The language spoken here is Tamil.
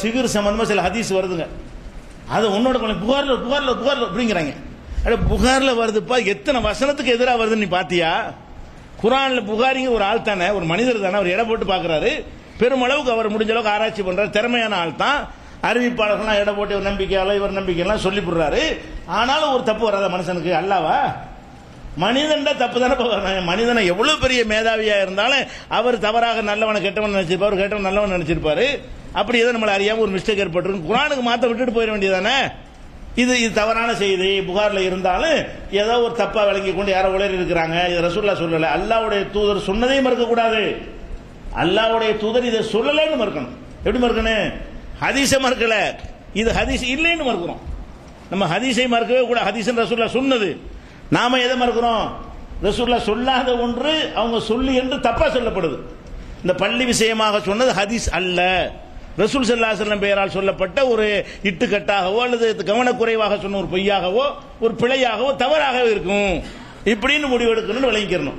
சிகிர் சம்பந்தமா சில ஹதீஸ் வருதுங்க. அது உன்னோட கொஞ்சம் புகார்ல புகார்ல புகார்ல அப்படிங்கிறாங்க. அட புகார்ல வருதுப்பா எத்தனை வசனத்துக்கு எதிராக வருதுன்னு நீ பாத்தியா? குரான்ல புகாரிங்க ஒரு ஆள் தானே ஒரு மனிதர் தானே அவர் இடம் போட்டு பாக்குறாரு. பெருமளவுக்கு அவர் முடிஞ்ச அளவுக்கு ஆராய்ச்சி பண்றாரு. திறமையான ஆள் தான். அறிவிப்பாளர்கள்லாம் இடம் போட்டு இவர் நம்பிக்கையால இவர் நம்பிக்கையெல்லாம் சொல்லி போடுறாரு. ஆனாலும் ஒரு தப்பு வராத மனுஷனுக்கு? அல்லவா? மனிதன் தப்பு தானே போகிறாங்க மனிதனை எவ்வளவு பெரிய மேதாவியா இருந்தாலும் அவர் தவறாக நல்லவனை கெட்டவன் நினைச்சிருப்பாரு கெட்டவன் நல்லவன் நினைச்சிருப்பாரு. அப்படி ஏதோ நம்மளை அறியாம ஒரு மிஸ்டேக் ஏற்பட்டுருக்கு குரானுக்கு மாத்த விட்டுட்டு போயிட வேண்டியதானே இது இது தவறான செய்தி. புகாரில் இருந்தாலும் ஏதோ ஒரு தப்பாக விளங்கி கொண்டு யாரோ உலர் இருக்கிறாங்க. இது ரசூல்லா சொல்லலை. அல்லாவுடைய தூதர் சொன்னதையும் மறுக்கக்கூடாது. அல்லாவுடைய தூதர் இதை சொல்லலைன்னு மறுக்கணும். எப்படி மறுக்கணும்? ஹதீஸ மறுக்கலை. இது ஹதீஸ் இல்லைன்னு மறுக்கிறோம். நம்ம ஹதீஸை மறுக்கவே கூட ஹதீஸ் ரசூல்லா சொன்னது. நாம எதை மறுக்கிறோம்? ரசூல்லா சொல்லாத ஒன்று அவங்க சொல்லி என்று தப்பாக சொல்லப்படுது. இந்த பள்ளி விஷயமாக சொன்னது ஹதீஸ் அல்ல. ரசூல் சல்லா செல்லம் பெயரால் சொல்லப்பட்ட ஒரு இட்டுக்கட்டாகவோ அல்லது கவனக்குறைவாக சொன்ன ஒரு பொய்யாகவோ ஒரு பிழையாகவோ தவறாகவோ இருக்கும். இப்படின்னு முடிவெடுக்கணும்னு விளங்கிக்கிறணும்